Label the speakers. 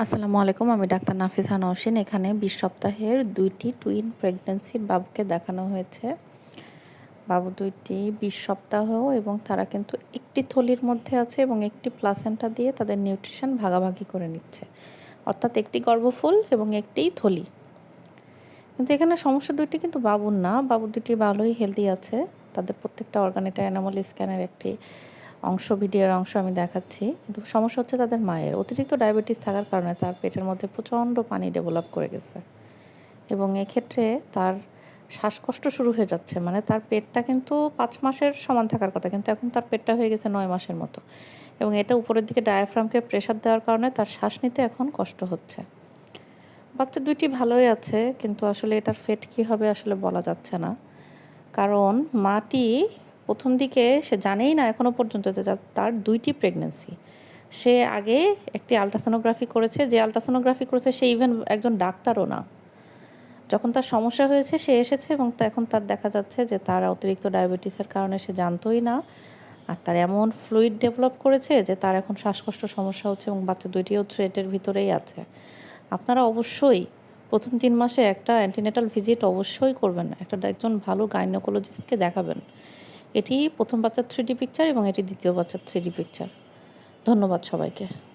Speaker 1: আসসালামু আলাইকুম, আমি ডাক্তার নাফিসা নওশিন এখানে বিশ সপ্তাহের দুইটি টুইন প্রেগন্যান্সির বাবুকে দেখানো হয়েছে। বাবু দুইটি বিশ সপ্তাহ এবং তারা কিন্তু একটি থলির মধ্যে আছে এবং একটি প্লাসেন্টা দিয়ে তাদের নিউট্রিশন ভাগাভাগি করে নিচ্ছে। অর্থাৎ একটি গর্ভফুল এবং একটি থলি। কিন্তু এখানে সমস্যা দুইটি কিন্তু বাবুর না। বাবু দুটি ভালোই হেলদি আছে। তাদের প্রত্যেকটা অর্গানিটা অ্যানামাল স্ক্যানের একটি অংশ, ভিডিওর অংশ আমি দেখাচ্ছি। কিন্তু সমস্যা হচ্ছে তাদের মায়ের। অতিরিক্ত ডায়াবেটিস থাকার কারণে তার পেটের মধ্যে প্রচণ্ড পানি ডেভেলপ করে গেছে। এবং এক্ষেত্রে তার শ্বাসকষ্ট শুরু হয়ে যাচ্ছে। মানে তার পেটটা কিন্তু পাঁচ মাসের সমান থাকার কথা। কিন্তু এখন তার পেটটা হয়ে গেছে নয় মাসের মতো। এবং এটা উপরের দিকে ডায়াফ্রামকে প্রেশার দেওয়ার কারণে তার শ্বাস নিতে এখন কষ্ট হচ্ছে। বাচ্চা দুইটি ভালোই আছে। কিন্তু আসলে এটার ফেট কী হবে আসলে বলা যাচ্ছে না। কারণ মাটি প্রথম দিকে সে জানেই না এখনও পর্যন্ত যে তার দুইটি প্রেগনেন্সি সে আগে একটি আলট্রাসোনোগ্রাফি করেছে, যে আলট্রাসোনোগ্রাফি করেছে সে ইভেন একজন ডাক্তারও না। যখন তার সমস্যা হয়েছে, সে এসেছে এবং এখন তার দেখা যাচ্ছে যে তার অতিরিক্ত ডায়াবেটিসের কারণে সে জানতোই না। আর তার এমন ফ্লুইড ডেভেলপ করেছে যে তার এখন শ্বাসকষ্ট সমস্যা হচ্ছে এবং বাচ্চা দুইটিও থ্রেটের ভিতরেই আছে। আপনারা অবশ্যই প্রথম তিন মাসে একটা অ্যান্টিনেটাল ভিজিট অবশ্যই করবেন। একটা একজন ভালো গাইনোকোলজিস্টকে দেখাবেন। এটি প্রথম বাচ্চার থ্রিডি পিকচার এবং এটি দ্বিতীয় বাচ্চার থ্রিডি পিকচার। ধন্যবাদ সবাইকে।